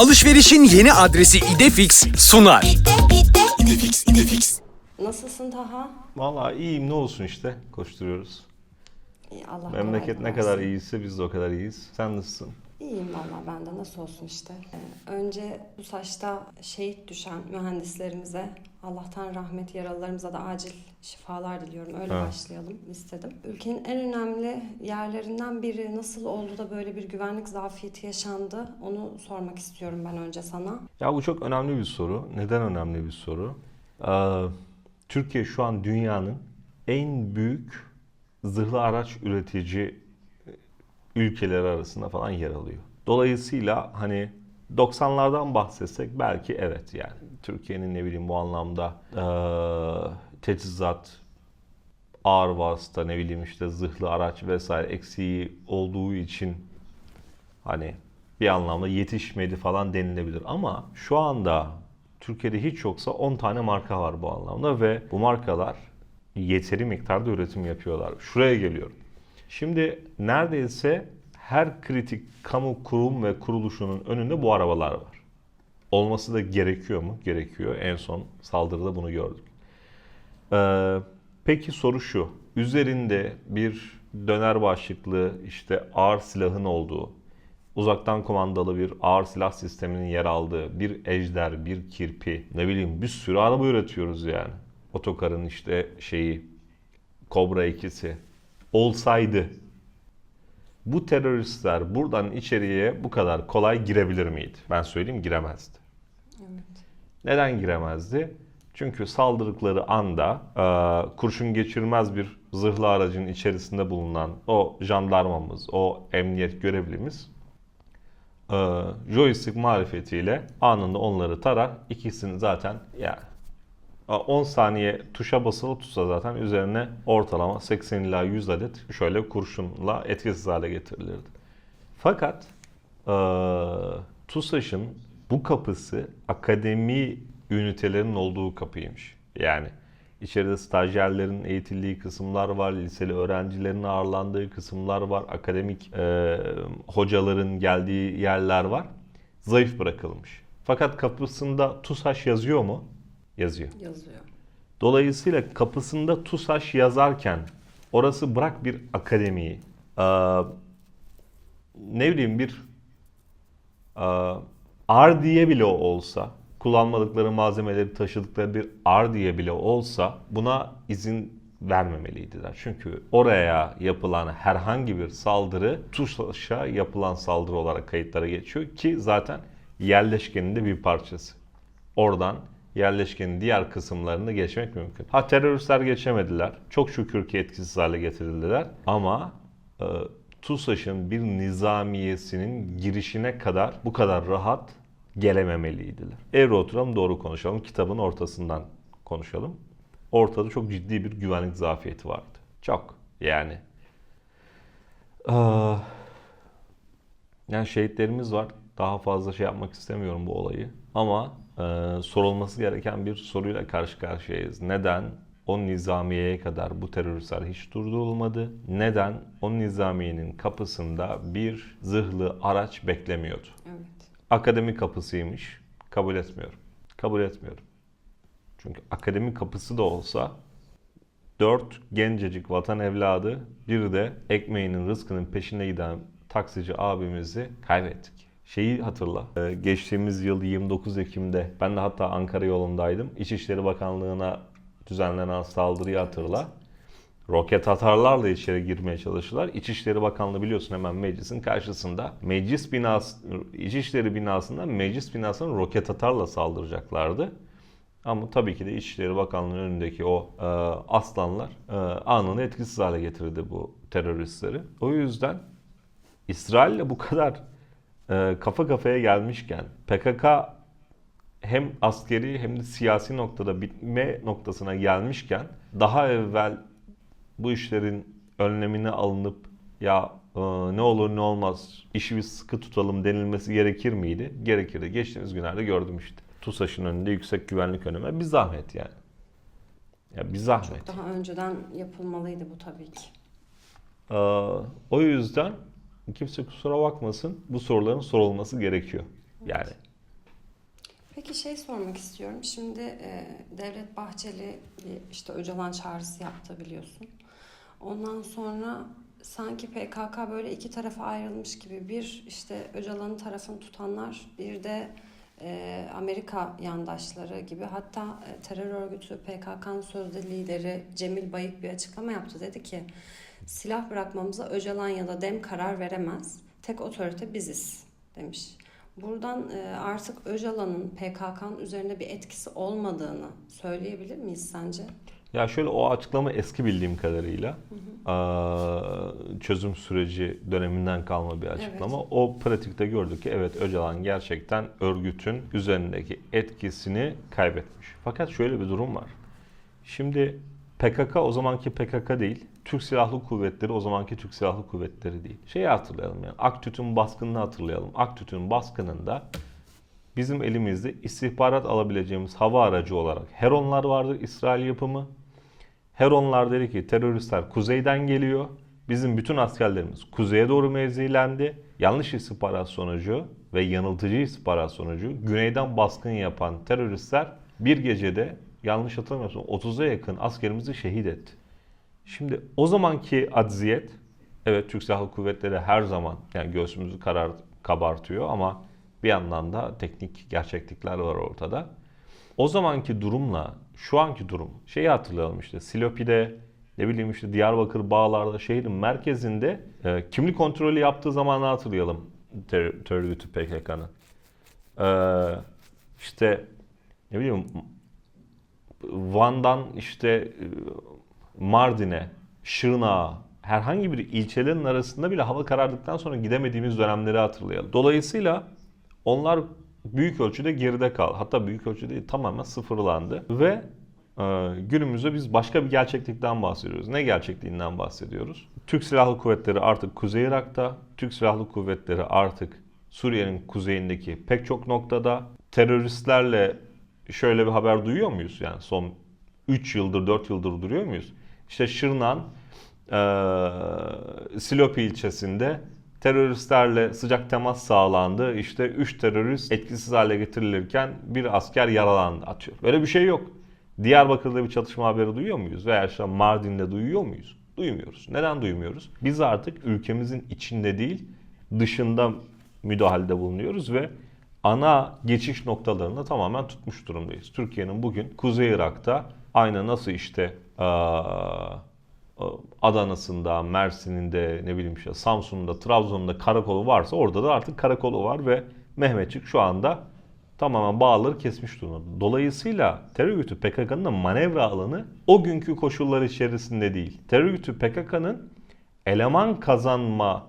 Alışverişin yeni adresi İdefix sunar. Nasılsın Taha? Vallahi iyiyim ne olsun işte koşturuyoruz. İyi, Allah Memleket ne kadar iyiyse biz de o kadar iyiyiz. Sen nasılsın? İyiyim valla ben de nasıl olsun işte. Ee, önce bu saçta şehit düşen mühendislerimize Allah'tan rahmet yaralılarımıza da acil şifalar diliyorum. Öyle Ha. başlayalım istedim. Ülkenin en önemli yerlerinden biri nasıl oldu da böyle bir güvenlik zafiyeti yaşandı onu sormak istiyorum ben önce sana. Ya bu çok önemli bir soru. Neden önemli bir soru? Ee, Türkiye şu an dünyanın en büyük zırhlı araç üretici ülkeleri arasında falan yer alıyor. Dolayısıyla hani 90'lardan bahsetsek belki evet yani Türkiye'nin ne bileyim bu anlamda eee teçhizat, ağır vasıta ne bileyim işte zırhlı araç vesaire eksiği olduğu için hani bir anlamda yetişmedi falan denilebilir. Ama şu anda Türkiye'de hiç yoksa 10 tane marka var bu anlamda ve bu markalar yeteri miktarda üretim yapıyorlar. Şuraya geliyorum. Şimdi neredeyse her kritik kamu kurum ve kuruluşunun önünde bu arabalar var. Olması da gerekiyor mu? Gerekiyor. En son saldırıda bunu gördük. Ee, peki soru şu. Üzerinde bir döner başlıklı işte ağır silahın olduğu, uzaktan kumandalı bir ağır silah sisteminin yer aldığı bir ejder, bir kirpi, ne bileyim bir sürü araba üretiyoruz yani. Otokarın işte şeyi, Kobra ikisi olsaydı bu teröristler buradan içeriye bu kadar kolay girebilir miydi? Ben söyleyeyim giremezdi. Evet. Neden giremezdi? Çünkü saldırdıkları anda e, kurşun geçirmez bir zırhlı aracın içerisinde bulunan o jandarmamız, o emniyet görevlimiz e, joystick marifetiyle anında onları tarar. İkisini zaten e, 10 saniye tuşa basılı tutsa zaten üzerine ortalama 80 ila 100 adet şöyle kurşunla etkisiz hale getirilirdi. Fakat e, TUSAŞ'ın bu kapısı akademi ünitelerinin olduğu kapıymış. Yani içeride stajyerlerin eğitildiği kısımlar var, liseli öğrencilerin ağırlandığı kısımlar var, akademik e, hocaların geldiği yerler var. Zayıf bırakılmış. Fakat kapısında TUSAŞ yazıyor mu? Yazıyor. Yazıyor. Dolayısıyla kapısında TUSAŞ yazarken orası bırak bir akademiyi, eee, ne bileyim bir eee, ardiye bile olsa, kullanmadıkları malzemeleri taşıdıkları bir ardiye bile olsa buna izin vermemeliydiler. Çünkü oraya yapılan herhangi bir saldırı TUSAŞ'a yapılan saldırı olarak kayıtlara geçiyor ki zaten yerleşkenin de bir parçası. Oradan yerleşkenin diğer kısımlarını geçmek mümkün. Ha teröristler geçemediler. Çok şükür ki etkisiz hale getirildiler. Ama e, TUSAŞ'ın bir nizamiyesinin girişine kadar bu kadar rahat gelememeliydiler. Eğri oturalım doğru konuşalım. Kitabın ortasından konuşalım. Ortada çok ciddi bir güvenlik zafiyeti vardı. Çok. Yani. Ah, yani şehitlerimiz var. Daha fazla şey yapmak istemiyorum bu olayı. Ama e, sorulması gereken bir soruyla karşı karşıyayız. Neden o nizamiyeye kadar bu teröristler hiç durdurulmadı? Neden o nizamiyenin kapısında bir zırhlı araç beklemiyordu? Evet. Akademi kapısıymış. Kabul etmiyorum. Kabul etmiyorum. Çünkü akademi kapısı da olsa dört gencecik vatan evladı bir de ekmeğinin rızkının peşine giden taksici abimizi kaybettik. Şeyi hatırla. e, Geçtiğimiz yıl 29 Ekim'de ben de hatta Ankara yolundaydım. İçişleri Bakanlığı'na düzenlenen saldırıyı hatırla. Roket atarlarla içeri girmeye çalıştılar. İçişleri Bakanlığı biliyorsun hemen meclisin karşısında. Meclis binası, İçişleri binasında meclis binasına roket atarla saldıracaklardı. Ama tabii ki de İçişleri Bakanlığı'nın önündeki o e, aslanlar e, anında etkisiz hale getirdi bu teröristleri. O yüzden İsrail'le bu kadar e, kafa kafaya gelmişken PKK hem askeri hem de siyasi noktada bitme noktasına gelmişken daha evvel bu işlerin önlemine alınıp ya e, ne olur ne olmaz işi bir sıkı tutalım denilmesi gerekir miydi? Gerekirdi. Geçtiğimiz günlerde gördüm işte. TUSAŞ'ın önünde yüksek güvenlik önlemi bir zahmet yani. Ya bir zahmet. Daha önceden yapılmalıydı bu tabii ki. Ee, o yüzden kimse kusura bakmasın bu soruların sorulması gerekiyor. Yani Peki şey sormak istiyorum. Şimdi e, Devlet Bahçeli işte Öcalan çağrısı yaptı biliyorsun. Ondan sonra sanki PKK böyle iki tarafa ayrılmış gibi bir işte Öcalan'ın tarafını tutanlar bir de e, Amerika yandaşları gibi hatta e, terör örgütü PKK'nın sözde lideri Cemil Bayık bir açıklama yaptı. Dedi ki silah bırakmamıza Öcalan ya da DEM karar veremez. Tek otorite biziz demiş. Buradan e, artık Öcalan'ın PKK'nın üzerinde bir etkisi olmadığını söyleyebilir miyiz sence? Ya şöyle o açıklama eski bildiğim kadarıyla aa, çözüm süreci döneminden kalma bir açıklama. O pratikte gördük ki evet Öcalan gerçekten örgütün üzerindeki etkisini kaybetmiş. Fakat şöyle bir durum var. Şimdi PKK o zamanki PKK değil. Türk Silahlı Kuvvetleri o zamanki Türk Silahlı Kuvvetleri değil. Şeyi hatırlayalım yani. Aktüt'ün baskınını hatırlayalım. Aktüt'ün baskınında bizim elimizde istihbarat alabileceğimiz hava aracı olarak Heronlar vardı İsrail yapımı. Heronlar dedi ki teröristler kuzeyden geliyor. Bizim bütün askerlerimiz kuzeye doğru mevzilendi. Yanlış istihbarat sonucu ve yanıltıcı istihbarat sonucu güneyden baskın yapan teröristler bir gecede yanlış hatırlamıyorsam 30'a yakın askerimizi şehit etti. Şimdi o zamanki acziyet evet Türk Silahlı Kuvvetleri her zaman yani göğsümüzü karar, kabartıyor ama bir yandan da teknik gerçeklikler var ortada. O zamanki durumla şu anki durum şeyi hatırlayalım işte Silopi'de ne bileyim işte Diyarbakır bağlarda şehrin merkezinde e, kimlik kontrolü yaptığı zamanı hatırlayalım terör, terör örgütü PKK'nın. E, işte ne bileyim Van'dan işte e, Mardin'e, Şırnak'a, herhangi bir ilçelerin arasında bile hava karardıktan sonra gidemediğimiz dönemleri hatırlayalım. Dolayısıyla onlar büyük ölçüde geride kaldı. Hatta büyük ölçüde tamamen sıfırlandı. Ve e, günümüzde biz başka bir gerçeklikten bahsediyoruz. Ne gerçekliğinden bahsediyoruz? Türk Silahlı Kuvvetleri artık Kuzey Irak'ta, Türk Silahlı Kuvvetleri artık Suriye'nin kuzeyindeki pek çok noktada teröristlerle şöyle bir haber duyuyor muyuz? Yani son 3 yıldır 4 yıldır duruyor muyuz? İşte Şırnak'ın eee Silopi ilçesinde teröristlerle sıcak temas sağlandı. İşte 3 terörist etkisiz hale getirilirken bir asker yaralandı atıyor. Böyle bir şey yok. Diyarbakır'da bir çatışma haberi duyuyor muyuz? Veya işte Mardin'de duyuyor muyuz? Duymuyoruz. Neden duymuyoruz? Biz artık ülkemizin içinde değil dışında müdahalede bulunuyoruz ve ana geçiş noktalarını tamamen tutmuş durumdayız. Türkiye'nin bugün Kuzey Irak'ta aynı nasıl işte Adana'sında, Mersin'inde, ne bileyim işte Samsun'da, Trabzon'da karakolu varsa orada da artık karakolu var ve Mehmetçik şu anda tamamen bağları kesmiş durumda. Dolayısıyla terör örgütü PKK'nın da manevra alanı o günkü koşullar içerisinde değil. Terör örgütü PKK'nın eleman kazanma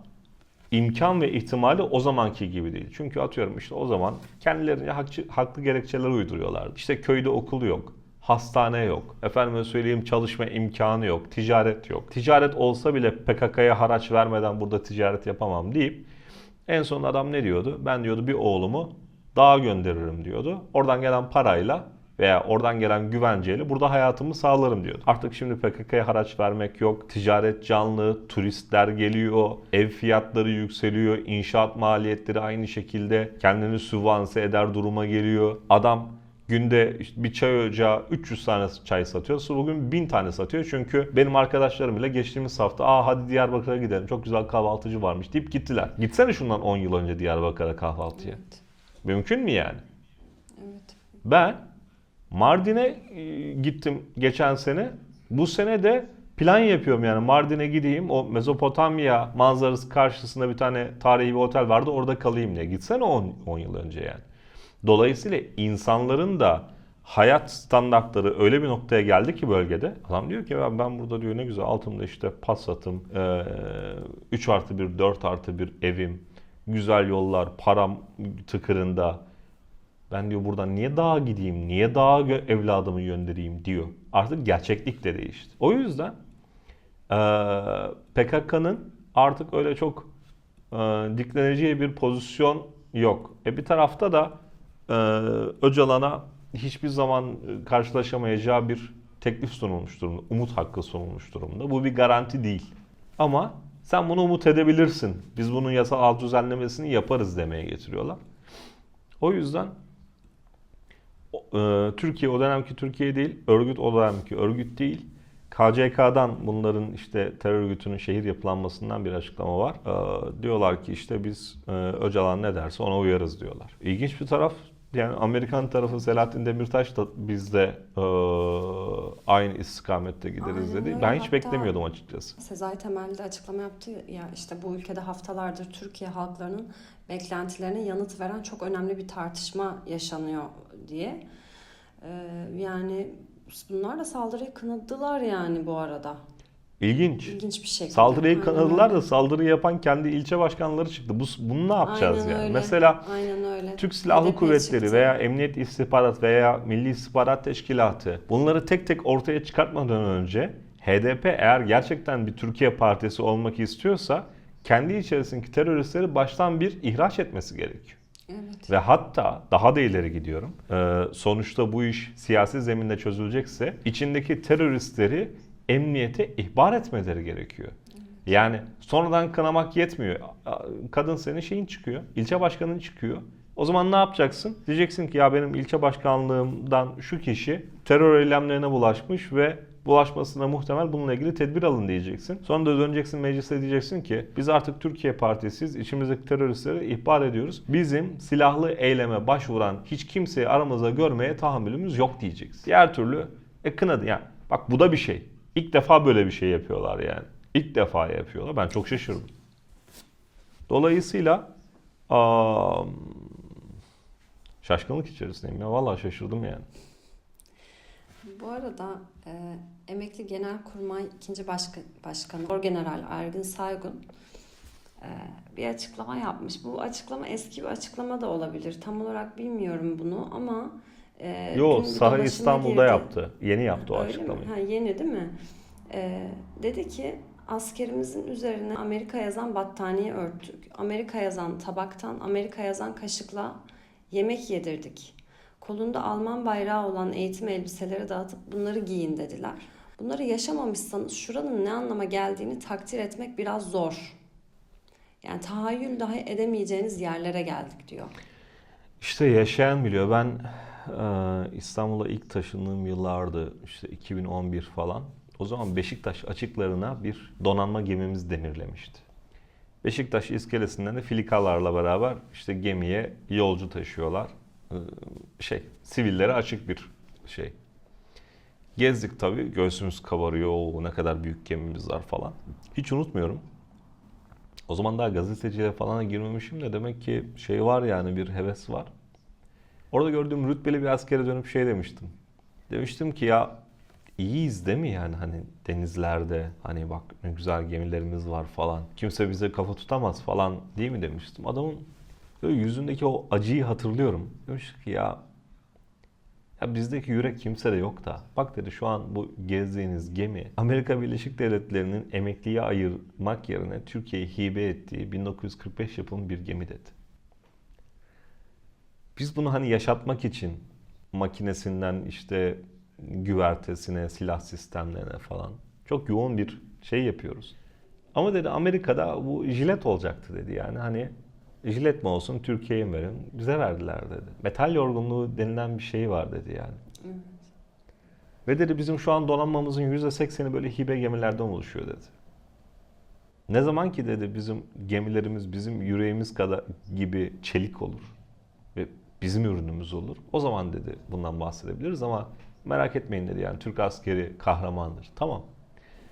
imkan ve ihtimali o zamanki gibi değil. Çünkü atıyorum işte o zaman kendilerince hakçı, haklı gerekçeler uyduruyorlardı. İşte köyde okul yok, hastane yok, efendime söyleyeyim çalışma imkanı yok, ticaret yok. Ticaret olsa bile PKK'ya haraç vermeden burada ticaret yapamam deyip en son adam ne diyordu? Ben diyordu bir oğlumu dağa gönderirim diyordu. Oradan gelen parayla veya oradan gelen güvenceyle burada hayatımı sağlarım diyordu. Artık şimdi PKK'ya haraç vermek yok. Ticaret canlı, turistler geliyor, ev fiyatları yükseliyor, inşaat maliyetleri aynı şekilde kendini sübvanse eder duruma geliyor. Adam günde işte bir çay ocağı 300 tane çay satıyorsa bugün 1000 tane satıyor. Çünkü benim arkadaşlarım bile geçtiğimiz hafta aa hadi Diyarbakır'a gidelim çok güzel kahvaltıcı varmış deyip gittiler. Gitsene şundan 10 yıl önce Diyarbakır'a kahvaltıya. Evet. Mümkün mü yani? Evet. Ben Mardin'e e, gittim geçen sene. Bu sene de plan yapıyorum yani Mardin'e gideyim. O Mezopotamya manzarası karşısında bir tane tarihi bir otel vardı orada kalayım diye. Gitsene 10, 10 yıl önce yani. Dolayısıyla insanların da hayat standartları öyle bir noktaya geldi ki bölgede. Adam diyor ki ben, ben burada diyor ne güzel altımda işte Passat'ım, e, 3 artı 1, 4 artı 1 evim, güzel yollar, param tıkırında. Ben diyor buradan niye dağa gideyim, niye dağa evladımı göndereyim diyor. Artık gerçeklik de değişti. O yüzden eee, PKK'nın artık öyle çok eee dikleneceği bir pozisyon yok. E bir tarafta da eee, Öcalan'a hiçbir zaman e, karşılaşamayacağı bir teklif sunulmuş durumda. Umut hakkı sunulmuş durumda. Bu bir garanti değil. Ama sen bunu umut edebilirsin. Biz bunun yasal alt düzenlemesini yaparız demeye getiriyorlar. O yüzden e, Türkiye o dönemki Türkiye değil, örgüt o dönemki örgüt değil. KCK'dan bunların işte terör örgütünün şehir yapılanmasından bir açıklama var. Ee, diyorlar ki işte biz e, Öcalan ne derse ona uyarız diyorlar. İlginç bir taraf yani Amerikan tarafı Selahattin Demirtaş da bizde e, aynı istikamette gideriz Aynen dedi. Ben hiç Hatta- beklemiyordum açıkçası. Sezai Temel de açıklama yaptı ya işte bu ülkede haftalardır Türkiye halklarının beklentilerine yanıt veren çok önemli bir tartışma yaşanıyor diye. Ee, yani bunlar da saldırıyı kınadılar yani bu arada. İlginç. İlginç bir şekilde. Saldırıyı Aynen kınadılar öyle. da saldırıyı yapan kendi ilçe başkanları çıktı. Bu, bunu ne yapacağız Aynen yani? öyle. Mesela Aynen öyle. Türk Silahlı Kuvvetleri çıktı. veya Emniyet İstihbarat veya Milli İstihbarat Teşkilatı bunları tek tek ortaya çıkartmadan önce HDP eğer gerçekten bir Türkiye partisi olmak istiyorsa kendi içerisindeki teröristleri baştan bir ihraç etmesi gerekiyor. Evet. Ve hatta daha da ileri gidiyorum. Ee, sonuçta bu iş siyasi zeminde çözülecekse içindeki teröristleri emniyete ihbar etmeleri gerekiyor. Yani sonradan kınamak yetmiyor. Kadın senin şeyin çıkıyor, ilçe başkanın çıkıyor. O zaman ne yapacaksın? Diyeceksin ki ya benim ilçe başkanlığımdan şu kişi terör eylemlerine bulaşmış ve bulaşmasına muhtemel bununla ilgili tedbir alın diyeceksin. Sonra da döneceksin meclise diyeceksin ki biz artık Türkiye Partisiyiz. içimizdeki teröristleri ihbar ediyoruz. Bizim silahlı eyleme başvuran hiç kimseyi aramızda görmeye tahammülümüz yok diyeceksin. Diğer türlü e kınadı. Yani bak bu da bir şey. İlk defa böyle bir şey yapıyorlar yani. İlk defa yapıyorlar. Ben çok şaşırdım. Dolayısıyla aa, şaşkınlık içerisindeyim ya. Vallahi şaşırdım yani. Bu arada e, emekli Genelkurmay 2. Başka, Başkanı Orgeneral Ergin Saygun e, bir açıklama yapmış. Bu açıklama eski bir açıklama da olabilir. Tam olarak bilmiyorum bunu ama e, Yo Saha İstanbul'da girdi. yaptı. Yeni yaptı o Öyle açıklamayı. mi? Ha, yeni değil mi? Ee, dedi ki askerimizin üzerine Amerika yazan battaniye örttük. Amerika yazan tabaktan, Amerika yazan kaşıkla yemek yedirdik. Kolunda Alman bayrağı olan eğitim elbiseleri dağıtıp bunları giyin dediler. Bunları yaşamamışsanız şuranın ne anlama geldiğini takdir etmek biraz zor. Yani tahayyül dahi edemeyeceğiniz yerlere geldik diyor. İşte yaşayan biliyor. Ben e, İstanbul'a ilk taşındığım yıllardı işte 2011 falan. O zaman Beşiktaş açıklarına bir donanma gemimiz demirlemişti. Beşiktaş iskelesinden de filikalarla beraber işte gemiye yolcu taşıyorlar. E, şey, sivillere açık bir şey. Gezdik tabii. Göğsümüz kabarıyor. Ne kadar büyük gemimiz var falan. Hiç unutmuyorum. O zaman daha gazeteciliğe falan girmemişim de demek ki şey var yani bir heves var. Orada gördüğüm rütbeli bir askere dönüp şey demiştim. Demiştim ki ya iyiyiz değil mi yani hani denizlerde hani bak ne güzel gemilerimiz var falan. Kimse bize kafa tutamaz falan değil mi demiştim. Adamın böyle yüzündeki o acıyı hatırlıyorum. Demiş ki ya ya bizdeki yürek kimse de yok da. Bak dedi şu an bu gezdiğiniz gemi Amerika Birleşik Devletleri'nin emekliye ayırmak yerine Türkiye'ye hibe ettiği 1945 yapımı bir gemi dedi. Biz bunu hani yaşatmak için makinesinden işte güvertesine, silah sistemlerine falan çok yoğun bir şey yapıyoruz. Ama dedi Amerika'da bu jilet olacaktı dedi yani hani jilet mi olsun Türkiye'ye mi verin? Bize verdiler dedi. Metal yorgunluğu denilen bir şey var dedi yani. Ve dedi bizim şu an donanmamızın %80'i böyle hibe gemilerden oluşuyor dedi. Ne zaman ki dedi bizim gemilerimiz bizim yüreğimiz kadar gibi çelik olur ve bizim ürünümüz olur. O zaman dedi bundan bahsedebiliriz ama merak etmeyin dedi yani Türk askeri kahramandır. Tamam.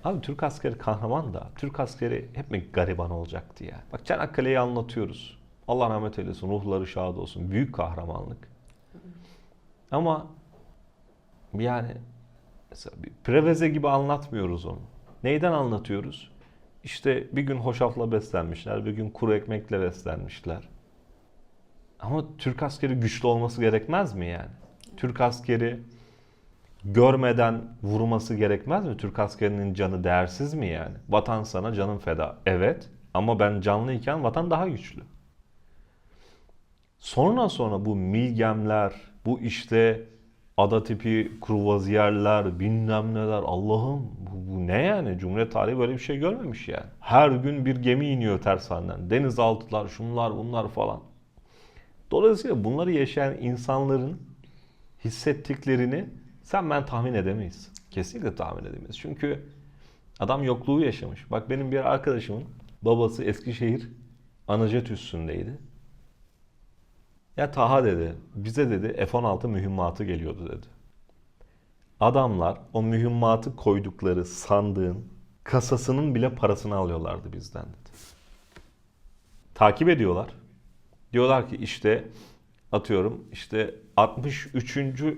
Abi Türk askeri kahraman da Türk askeri hep mi gariban olacaktı ya? Bak Çanakkale'yi anlatıyoruz. Allah rahmet eylesin, ruhları şad olsun. Büyük kahramanlık. Ama yani preveze gibi anlatmıyoruz onu. Neyden anlatıyoruz? İşte bir gün hoşafla beslenmişler, bir gün kuru ekmekle beslenmişler. Ama Türk askeri güçlü olması gerekmez mi yani? Türk askeri görmeden vurması gerekmez mi? Türk askerinin canı değersiz mi yani? Vatan sana canın feda. Evet ama ben canlıyken vatan daha güçlü. Sonra sonra bu milgemler, bu işte ada tipi kruvaziyerler, bilmem neler Allah'ım bu, bu ne yani? Cumhuriyet tarihi böyle bir şey görmemiş yani. Her gün bir gemi iniyor tersaneden. Denizaltılar, şunlar bunlar falan. Dolayısıyla bunları yaşayan insanların hissettiklerini sen ben tahmin edemeyiz. Kesinlikle tahmin edemeyiz. Çünkü adam yokluğu yaşamış. Bak benim bir arkadaşımın babası Eskişehir Anacet üstündeydi. Ya Taha dedi, bize dedi F-16 mühimmatı geliyordu dedi. Adamlar o mühimmatı koydukları sandığın kasasının bile parasını alıyorlardı bizden dedi. Takip ediyorlar. Diyorlar ki işte atıyorum işte 63.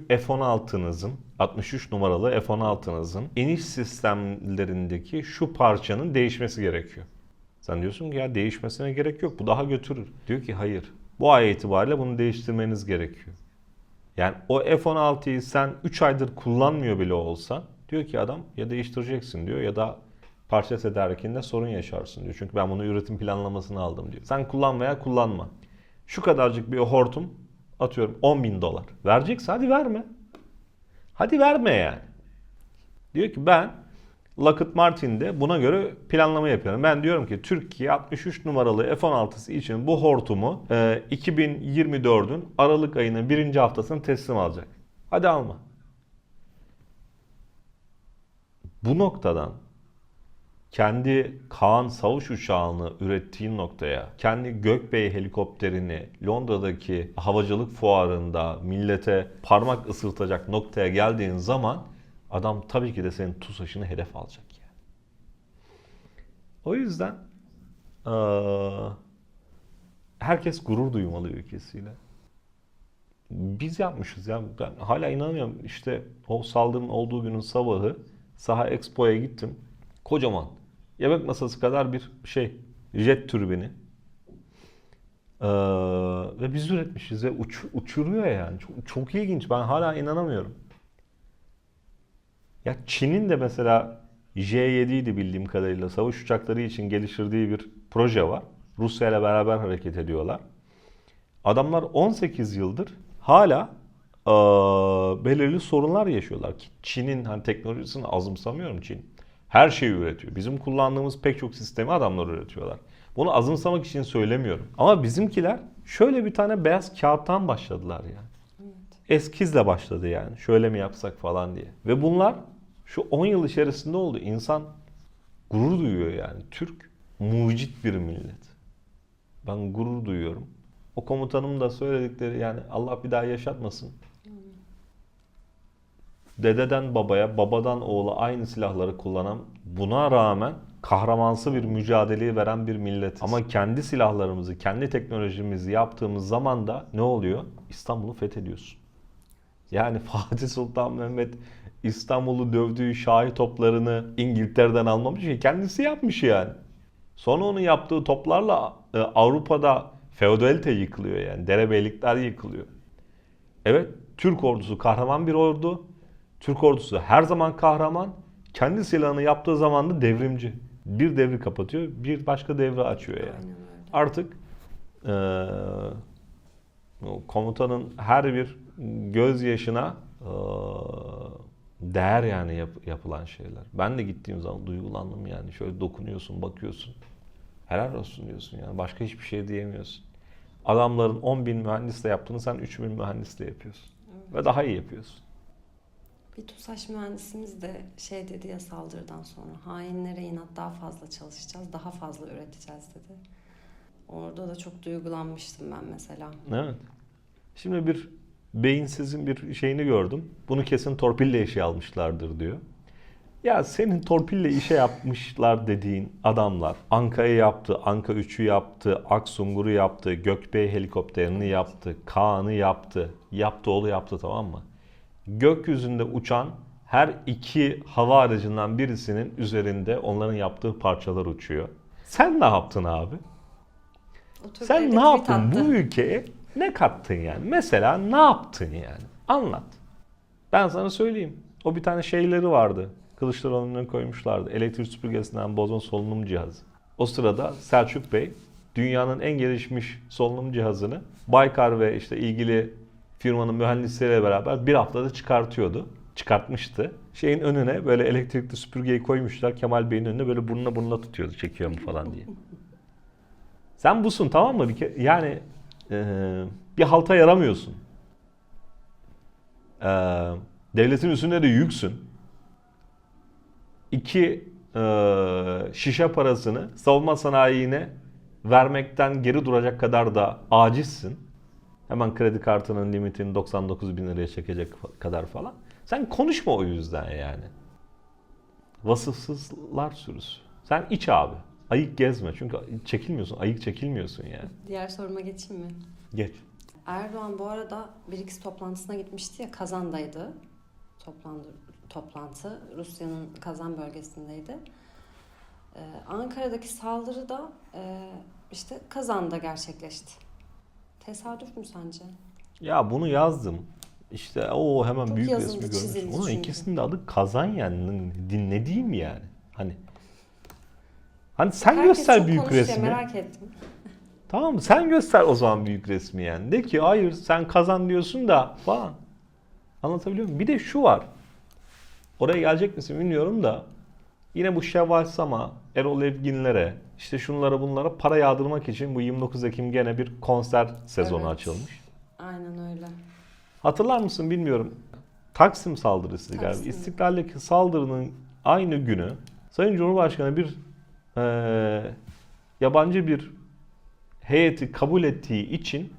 F-16'nızın 63 numaralı F-16'nızın iniş sistemlerindeki şu parçanın değişmesi gerekiyor. Sen diyorsun ki ya değişmesine gerek yok bu daha götürür. Diyor ki hayır bu ay itibariyle bunu değiştirmeniz gerekiyor. Yani o F-16'yı sen 3 aydır kullanmıyor bile olsa diyor ki adam ya değiştireceksin diyor ya da parça tedarikinde sorun yaşarsın diyor. Çünkü ben bunu üretim planlamasını aldım diyor. Sen kullan veya kullanma. Şu kadarcık bir hortum atıyorum 10 bin dolar. Verecekse hadi verme. Hadi verme yani. Diyor ki ben Lockheed Martin'de buna göre planlama yapıyorum. Ben diyorum ki Türkiye 63 numaralı F-16'sı için bu hortumu e, 2024'ün Aralık ayının birinci haftasını teslim alacak. Hadi alma. Bu noktadan kendi Kaan savaş uçağını ürettiğin noktaya, kendi Gökbey helikopterini Londra'daki havacılık fuarında millete parmak ısırtacak noktaya geldiğin zaman adam tabii ki de senin TUSAŞ'ını hedef alacak yani. O yüzden herkes gurur duymalı ülkesiyle. Biz yapmışız ya. Ben hala inanamıyorum. İşte o saldırının olduğu günün sabahı Saha Expo'ya gittim. Kocaman. Yemek masası kadar bir şey. Jet türbini. Ee, ve biz üretmişiz ve uç- uçuruyor yani. Çok, çok ilginç. Ben hala inanamıyorum. Ya Çin'in de mesela J-7 idi bildiğim kadarıyla savaş uçakları için geliştirdiği bir proje var. Rusya ile beraber hareket ediyorlar. Adamlar 18 yıldır hala eee, belirli sorunlar yaşıyorlar ki Çin'in hani teknolojisini azımsamıyorum Çin. Her şeyi üretiyor. Bizim kullandığımız pek çok sistemi adamlar üretiyorlar. Bunu azımsamak için söylemiyorum. Ama bizimkiler şöyle bir tane beyaz kağıttan başladılar yani. Eskizle başladı yani. Şöyle mi yapsak falan diye. Ve bunlar şu 10 yıl içerisinde oldu. İnsan gurur duyuyor yani. Türk mucit bir millet. Ben gurur duyuyorum. O komutanım da söyledikleri yani Allah bir daha yaşatmasın. Dededen babaya, babadan oğula aynı silahları kullanan, buna rağmen kahramansı bir mücadeleyi veren bir milletiz. Ama kendi silahlarımızı, kendi teknolojimizi yaptığımız zaman da ne oluyor? İstanbul'u fethediyorsun. Yani Fatih Sultan Mehmet İstanbul'u dövdüğü şahi toplarını İngiltere'den almamış ki kendisi yapmış yani. Sonra onun yaptığı toplarla e, Avrupa'da feodalite yıkılıyor yani. Derebeylikler yıkılıyor. Evet Türk ordusu kahraman bir ordu. Türk ordusu her zaman kahraman. Kendi silahını yaptığı zaman da devrimci. Bir devri kapatıyor, bir başka devri açıyor yani. Artık o komutanın her bir gözyaşına eee, değer yani yap- yapılan şeyler. Ben de gittiğim zaman duygulandım yani. Şöyle dokunuyorsun, bakıyorsun. Helal olsun diyorsun yani. Başka hiçbir şey diyemiyorsun. Adamların 10 bin mühendisle yaptığını sen 3 bin mühendisle yapıyorsun. Ve daha iyi yapıyorsun. Bir TUSAŞ mühendisimiz de şey dedi ya saldırıdan sonra hainlere inat daha fazla çalışacağız, daha fazla üreteceğiz dedi. Orada da çok duygulanmıştım ben mesela. Evet. Şimdi bir beyinsizin bir şeyini gördüm. Bunu kesin torpille işe almışlardır diyor. Ya senin torpille işe yapmışlar dediğin adamlar Anka'yı yaptı, Anka 3'ü yaptı, Aksungur'u yaptı, Gökbey helikopterini yaptı, Kaan'ı yaptı. Yaptı oğlu yaptı tamam mı? Gökyüzünde uçan her iki hava aracından birisinin üzerinde onların yaptığı parçalar uçuyor. Sen ne yaptın abi? O Türk Sen ne yaptın tattı. bu ülkeye? Ne kattın yani? Mesela ne yaptın yani? Anlat. Ben sana söyleyeyim. O bir tane şeyleri vardı. Kılıçdaroğlu'nun önüne koymuşlardı. Elektrik süpürgesinden bozon solunum cihazı. O sırada Selçuk Bey dünyanın en gelişmiş solunum cihazını Baykar ve işte ilgili firmanın mühendisleriyle beraber bir haftada çıkartıyordu. Çıkartmıştı. Şeyin önüne böyle elektrikli süpürgeyi koymuşlar. Kemal Bey'in önüne böyle burnuna burnuna tutuyordu çekiyor mu falan diye. Sen busun tamam mı? Bir yani bir halta yaramıyorsun. Ee, devletin üstünde de yüksün. İki ee, şişe parasını savunma sanayine vermekten geri duracak kadar da acizsin. Hemen kredi kartının limitini 99 bin liraya çekecek kadar falan. Sen konuşma o yüzden yani. Vasıfsızlar sürüsü. Sen iç abi. Ayık gezme. Çünkü çekilmiyorsun. Ayık çekilmiyorsun yani. Diğer soruma geçeyim mi? Geç. Erdoğan bu arada BRICS toplantısına gitmişti ya Kazan'daydı. Toplandı, toplantı Rusya'nın Kazan bölgesindeydi. Ee, Ankara'daki saldırı da e, işte Kazan'da gerçekleşti. Tesadüf mü sence? Ya bunu yazdım. İşte o hemen Çok büyük yazıldı, resmi görmüş. Onun çünkü. ikisinin de adı Kazan yani. Ne diyeyim yani? Hani Hani sen Herkes göster çok büyük konuşuyor, resmi. merak ettim. Tamam mı? Sen göster o zaman büyük resmi yani. De ki hayır sen kazan diyorsun da falan. Anlatabiliyor muyum? Bir de şu var. Oraya gelecek misin bilmiyorum da yine bu Şevval Sama, Erol Evginlere, işte şunlara bunlara para yağdırmak için bu 29 Ekim gene bir konser sezonu Evet. açılmış. Aynen öyle. Hatırlar mısın bilmiyorum. Taksim saldırısı galiba. Taksim. İstiklal'deki saldırının aynı günü Sayın Cumhurbaşkanı bir eee, yabancı bir heyeti kabul ettiği için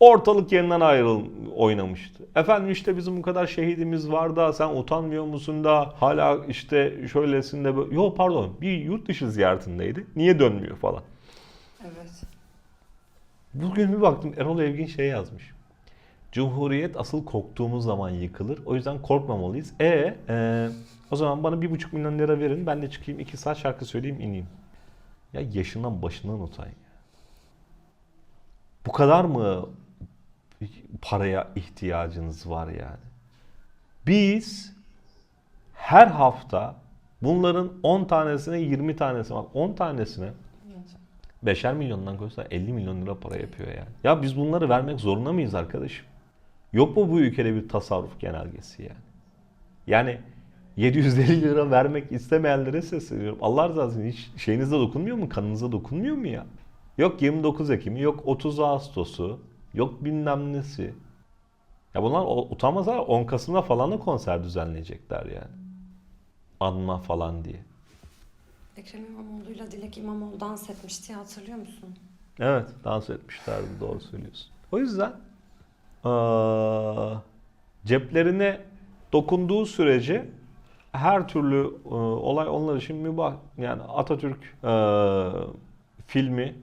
ortalık yerinden ayrıl oynamıştı. Efendim işte bizim bu kadar şehidimiz var da sen utanmıyor musun da hala işte şöylesinde böyle. Yo pardon bir yurt dışı ziyaretindeydi. Niye dönmüyor falan. Evet. Bugün bir baktım Erol Evgin şey yazmış. Cumhuriyet asıl korktuğumuz zaman yıkılır. O yüzden korkmamalıyız. E, e o zaman bana bir buçuk milyon lira verin. Ben de çıkayım iki saat şarkı söyleyeyim ineyim. Ya yaşından başından utan ya. Bu kadar mı paraya ihtiyacınız var yani? Biz her hafta bunların 10 tanesine 20 tanesine bak 10 tanesine. Beşer milyondan koysa 50 milyon lira para yapıyor yani. Ya biz bunları vermek zorunda mıyız arkadaşım? Yok mu bu ülkede bir tasarruf genelgesi yani? Yani 750 lira vermek istemeyenlere sesleniyorum. Allah razı olsun hiç şeyinize dokunmuyor mu? Kanınıza dokunmuyor mu ya? Yok 29 Ekim'i, yok 30 Ağustos'u, yok bilmem nesi. Ya bunlar utanmazlar 10 Kasım'da falan da konser düzenleyecekler yani. Anma falan diye. Ekrem İmamoğlu'yla Dilek İmamoğlu dans etmişti hatırlıyor musun? Evet, dans etmişlerdi doğru söylüyorsun. O yüzden eee, ceplerine dokunduğu sürece her türlü eee, olay onlar için mübah. Yani Atatürk eee, filmi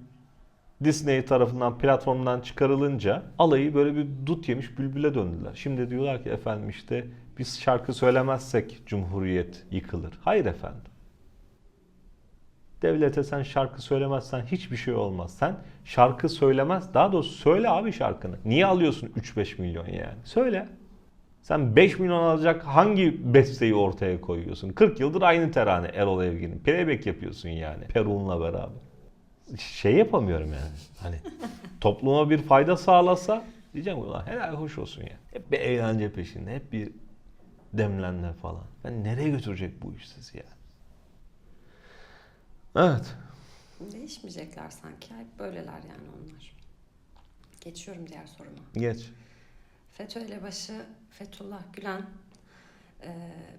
Disney tarafından platformdan çıkarılınca alayı böyle bir dut yemiş bülbüle döndüler. Şimdi diyorlar ki efendim işte biz şarkı söylemezsek Cumhuriyet yıkılır. Hayır efendim. Devlete sen şarkı söylemezsen hiçbir şey olmaz. Sen şarkı söylemez, daha doğrusu söyle abi şarkını. Niye alıyorsun 3-5 milyon yani? Söyle. Sen 5 milyon alacak hangi besteyi ortaya koyuyorsun? 40 yıldır aynı terane Erol Evgin'in. Playback yapıyorsun yani Perun'la beraber. Şey yapamıyorum yani. Hani topluma bir fayda sağlasa diyeceğim ulan helal hoş olsun ya. Hep bir eğlence peşinde, hep bir demlenme falan. Ben nereye götürecek bu iş sizi ya? Evet. Değişmeyecekler sanki. Hep böyleler yani onlar. Geçiyorum diğer soruma. Geç. FETÖ elebaşı Fethullah Gülen e,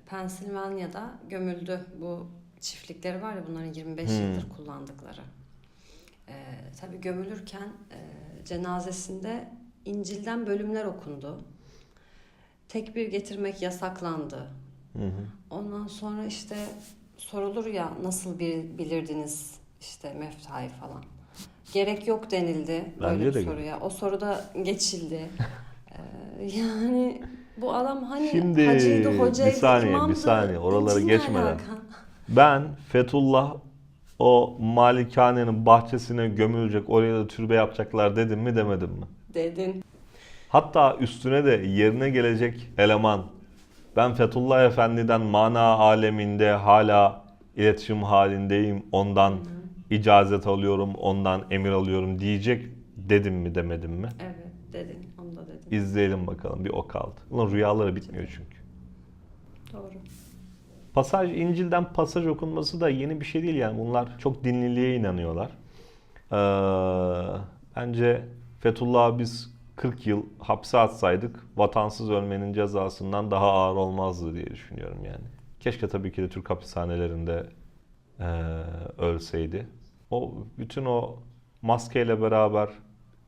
Pensilvanya'da gömüldü. Bu çiftlikleri var ya bunların 25 Hmm. yıldır kullandıkları. E, tabii gömülürken e, cenazesinde İncil'den bölümler okundu. Tekbir getirmek yasaklandı. Hı hı. Ondan sonra işte sorulur ya nasıl bir bilirdiniz işte meftayı falan. Gerek yok denildi böyle bir soruya. O soruda geçildi. Ee, yani bu adam hani Şimdi, hacıydı, bir hocaydı, saniye, bir imamdı. saniye. Oralara İncil'le geçmeden. alaka. Ben Fethullah o malikanenin bahçesine gömülecek, oraya da türbe yapacaklar dedim mi demedim mi? Dedin. Hatta üstüne de yerine gelecek eleman ben Fethullah Efendi'den mana aleminde hala iletişim halindeyim. Ondan icazet alıyorum, ondan emir alıyorum diyecek dedim mi demedim mi? Evet dedin. Onu da dedin. İzleyelim bakalım bir o kaldı. Ulan rüyaları bitmiyor çünkü. Doğru. Pasaj İncil'den pasaj okunması da yeni bir şey değil yani. Bunlar çok dinliliğe inanıyorlar. Ee, bence Fethullah'ı biz 40 yıl hapse atsaydık vatansız ölmenin cezasından daha ağır olmazdı diye düşünüyorum yani. Keşke tabii ki de Türk hapishanelerinde eee, ölseydi. O bütün o maskeyle beraber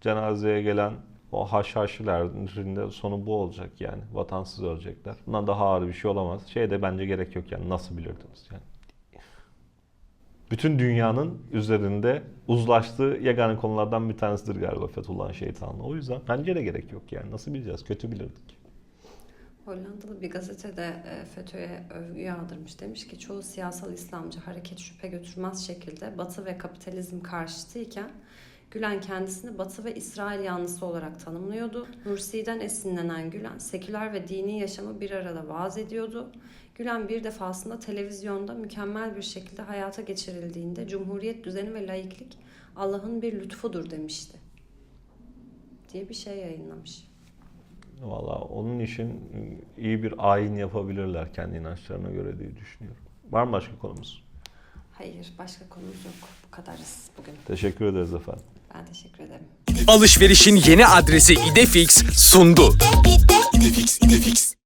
cenazeye gelen o haşhaşilerin sonu bu olacak yani. Vatansız ölecekler. Bundan daha ağır bir şey olamaz. Şey de bence gerek yok yani. Nasıl bilirdiniz yani. Bütün dünyanın üzerinde uzlaştığı yegane konulardan bir tanesidir galiba Fethullah'ın şeytanlığı. O yüzden bence de gerek yok yani. Nasıl bileceğiz? Kötü bilirdik. Hollandalı bir gazetede e, FETÖ'ye övgü yağdırmış. Demiş ki çoğu siyasal İslamcı hareket şüphe götürmez şekilde Batı ve kapitalizm karşıtıyken Gülen kendisini Batı ve İsrail yanlısı olarak tanımlıyordu. Nursi'den esinlenen Gülen seküler ve dini yaşamı bir arada vaaz ediyordu. Gülen bir defasında televizyonda mükemmel bir şekilde hayata geçirildiğinde cumhuriyet düzeni ve laiklik Allah'ın bir lütfudur demişti. Diye bir şey yayınlamış. Valla onun için iyi bir ayin yapabilirler kendi inançlarına göre diye düşünüyorum. Var mı başka konumuz? Hayır başka konumuz yok. Bu kadarız bugün. Teşekkür ederiz efendim. Ben teşekkür ederim. Alışverişin yeni adresi İdefix sundu. İdefix, İdefix.